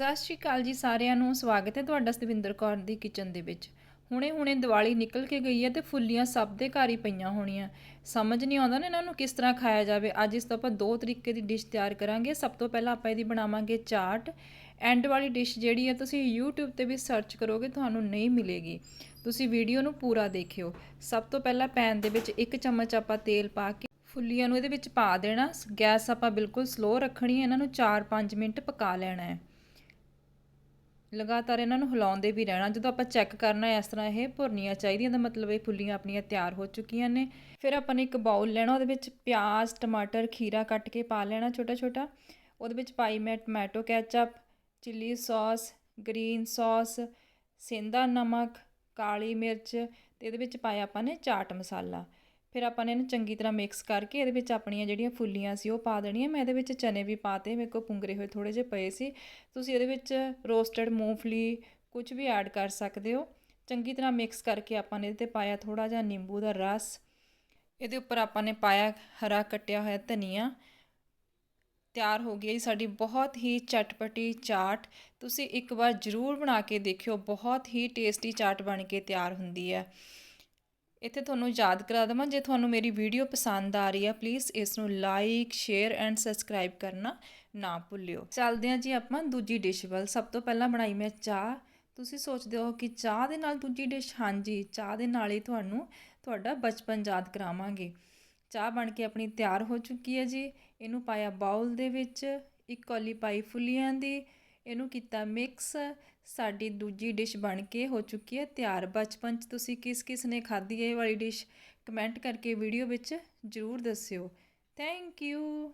ਸਤਿ ਸ਼੍ਰੀ ਅਕਾਲ ਜੀ ਸਾਰਿਆਂ ਨੂੰ। ਸਵਾਗਤ ਹੈ ਤੁਹਾਡਾ ਸਤਵਿੰਦਰ ਕੌਰ ਦੀ ਕਿਚਨ ਦੇ ਵਿੱਚ। ਹੁਣੇ ਹੁਣੇ ਦੀਵਾਲੀ ਨਿਕਲ ਕੇ ਗਈ ਹੈ ਤੇ ਫੁੱਲੀਆਂ ਸਭ ਦੇ ਘਰ ਹੀ ਪਈਆਂ ਹੋਣੀਆਂ। ਸਮਝ ਨਹੀਂ ਆਉਂਦਾ ਨਾ ਇਹਨਾਂ ਨੂੰ ਕਿਸ ਤਰ੍ਹਾਂ ਖਾਇਆ ਜਾਵੇ। ਅੱਜ ਇਸ ਤੋਂ ਆਪਾਂ ਦੋ ਤਰੀਕੇ ਦੀ ਡਿਸ਼ ਤਿਆਰ ਕਰਾਂਗੇ। ਸਭ ਤੋਂ ਪਹਿਲਾਂ ਆਪਾਂ ਇਹਦੀ ਬਣਾਵਾਂਗੇ ਚਾਟ। ਐਂਡ ਵਾਲੀ ਡਿਸ਼ ਜਿਹੜੀ ਹੈ ਤੁਸੀਂ YouTube ਤੇ ਵੀ ਸਰਚ ਕਰੋਗੇ ਤੁਹਾਨੂੰ ਨਹੀਂ ਮਿਲੇਗੀ। ਤੁਸੀਂ ਵੀਡੀਓ ਨੂੰ ਪੂਰਾ ਦੇਖਿਓ। ਸਭ ਤੋਂ ਪਹਿਲਾਂ ਪੈਨ ਦੇ ਵਿੱਚ ਇੱਕ ਚਮਚ ਆਪਾਂ ਤੇਲ ਪਾ ਕੇ ਫੁੱਲੀਆਂ ਨੂੰ ਇਹਦੇ ਵਿੱਚ ਪਾ ਦੇਣਾ। ਗੈਸ ਆਪਾਂ ਬਿਲਕੁਲ ਸਲੋ ਰੱਖਣੀ ਹੈ। ਇਹਨਾਂ ਨੂੰ 4-5 ਮਿੰਟ ਪਕਾ ਲੈਣਾ ਹੈ। ਲਗਾਤਾਰ ਇਹਨਾਂ ਨੂੰ ਹਿਲਾਉਂਦੇ ਵੀ ਰਹਿਣਾ। ਜਦੋਂ ਆਪਾਂ ਚੈੱਕ ਕਰਨਾ ਇਸ ਤਰ੍ਹਾਂ ਇਹ ਭੁਰਨੀਆਂ ਚਾਹੀਦੀਆਂ ਦਾ ਮਤਲਬ ਇਹ ਫੁੱਲੀਆਂ ਆਪਣੀਆਂ ਤਿਆਰ ਹੋ ਚੁੱਕੀਆਂ ਨੇ। ਫਿਰ ਆਪਾਂ ਨੇ ਇੱਕ ਬਾਉਲ ਲੈਣਾ, ਉਹਦੇ ਵਿੱਚ ਪਿਆਜ਼, ਟਮਾਟਰ, ਖੀਰਾ ਕੱਟ ਕੇ ਪਾ ਲੈਣਾ ਛੋਟਾ ਛੋਟਾ ਉਹਦੇ ਵਿੱਚ ਪਾਈ ਮੈਂ tomato ketchup chilli sauce green sauce ਸੇਂਦਾ ਨਮਕ, ਕਾਲੀ ਮਿਰਚ, ਤੇ ਇਹਦੇ ਵਿੱਚ ਪਾਇਆ ਆਪਾਂ ਨੇ ਚਾਟ ਮਸਾਲਾ। ਫਿਰ ਆਪਾਂ ਨੇ ਇਹਨੂੰ ਚੰਗੀ ਤਰ੍ਹਾਂ ਮਿਕਸ ਕਰਕੇ ਇਹਦੇ ਵਿੱਚ ਆਪਣੀਆਂ ਜਿਹੜੀਆਂ ਫੁੱਲੀਆਂ ਸੀ ਉਹ ਪਾ ਦੇਣੀਆਂ। ਮੈਂ ਇਹਦੇ ਵਿੱਚ ਚਨੇ ਵੀ ਪਾਤੇ, ਮੇਰੇ ਕੋਲ ਪੁੰਗਰੇ ਹੋਏ ਥੋੜੇ ਜਿਹੇ ਪਏ ਸੀ। ਤੁਸੀਂ ਇਹਦੇ ਵਿੱਚ ਰੋਸਟਡ ਮੂੰਗਫਲੀ ਕੁਝ ਵੀ ਐਡ ਕਰ ਸਕਦੇ ਹੋ। ਚੰਗੀ ਤਰ੍ਹਾਂ ਮਿਕਸ ਕਰਕੇ ਆਪਾਂ ਨੇ ਇਹਦੇ ਤੇ ਪਾਇਆ ਥੋੜਾ ਜਿਹਾ ਨਿੰਬੂ ਦਾ ਰਸ। ਇਹਦੇ ਉੱਪਰ ਆਪਾਂ ਨੇ ਪਾਇਆ ਹਰਾ ਕੱਟਿਆ ਹੋਇਆ ਧਨੀਆ। ਤਿਆਰ ਹੋ ਗਈ ਸਾਡੀ ਬਹੁਤ ਹੀ ਚਟਪਟੀ ਚਾਟ। ਤੁਸੀਂ ਇੱਕ ਵਾਰ ਜ਼ਰੂਰ ਬਣਾ ਕੇ ਦੇਖਿਓ, ਬਹੁਤ ਹੀ ਟੇਸਟੀ ਚਾਟ ਬਣ ਕੇ ਤਿਆਰ ਹੁੰਦੀ ਹੈ। ਇੱਥੇ ਤੁਹਾਨੂੰ ਯਾਦ ਕਰਾ ਦਵਾਂ, ਜੇ ਤੁਹਾਨੂੰ ਮੇਰੀ ਵੀਡੀਓ ਪਸੰਦ ਆ ਰਹੀ ਹੈ ਪਲੀਜ਼ ਇਸ ਨੂੰ ਲਾਈਕ ਸ਼ੇਅਰ ਐਂਡ ਸਬਸਕ੍ਰਾਈਬ ਕਰਨਾ ਨਾ ਭੁੱਲਿਓ। ਚੱਲਦੇ ਹਾਂ ਜੀ ਆਪਾਂ ਦੂਜੀ ਡਿਸ਼ ਵੱਲ। ਸਭ ਤੋਂ ਪਹਿਲਾਂ ਬਣਾਈ ਮੈਂ ਚਾਹ। ਤੁਸੀਂ ਸੋਚਦੇ ਹੋ ਕਿ ਚਾਹ ਦੇ ਨਾਲ ਦੂਜੀ ਡਿਸ਼ ਹਾਂਜੀ, ਚਾਹ ਦੇ ਨਾਲ ਹੀ ਤੁਹਾਨੂੰ ਤੁਹਾਡਾ ਬਚਪਨ ਯਾਦ ਕਰਾਵਾਂਗੇ। ਚਾਹ ਬਣ ਕੇ ਆਪਣੀ ਤਿਆਰ ਹੋ ਚੁੱਕੀ ਹੈ ਜੀ। ਇਹਨੂੰ ਪਾਇਆ ਬਾਉਲ ਦੇ ਵਿੱਚ, ਇੱਕ ਕੌਲੀ ਪਾਈ ਫੁੱਲੀਆਂ ਦੀ ਇਹਨੂੰ ਕੀਤਾ ਮਿਕਸ ਸਾਡੀ ਦੂਜੀ ਡਿਸ਼ ਬਣ ਕੇ ਹੋ ਚੁੱਕੀ ਹੈ ਤਿਆਰ। ਬਚਪਨ 'ਚ ਤੁਸੀਂ ਕਿਸ ਕਿਸ ਨੇ ਖਾਧੀ ਇਹ ਵਾਲੀ ਡਿਸ਼ ਕਮੈਂਟ ਕਰਕੇ ਵੀਡੀਓ ਵਿੱਚ ਜ਼ਰੂਰ ਦੱਸਿਓ। Thank you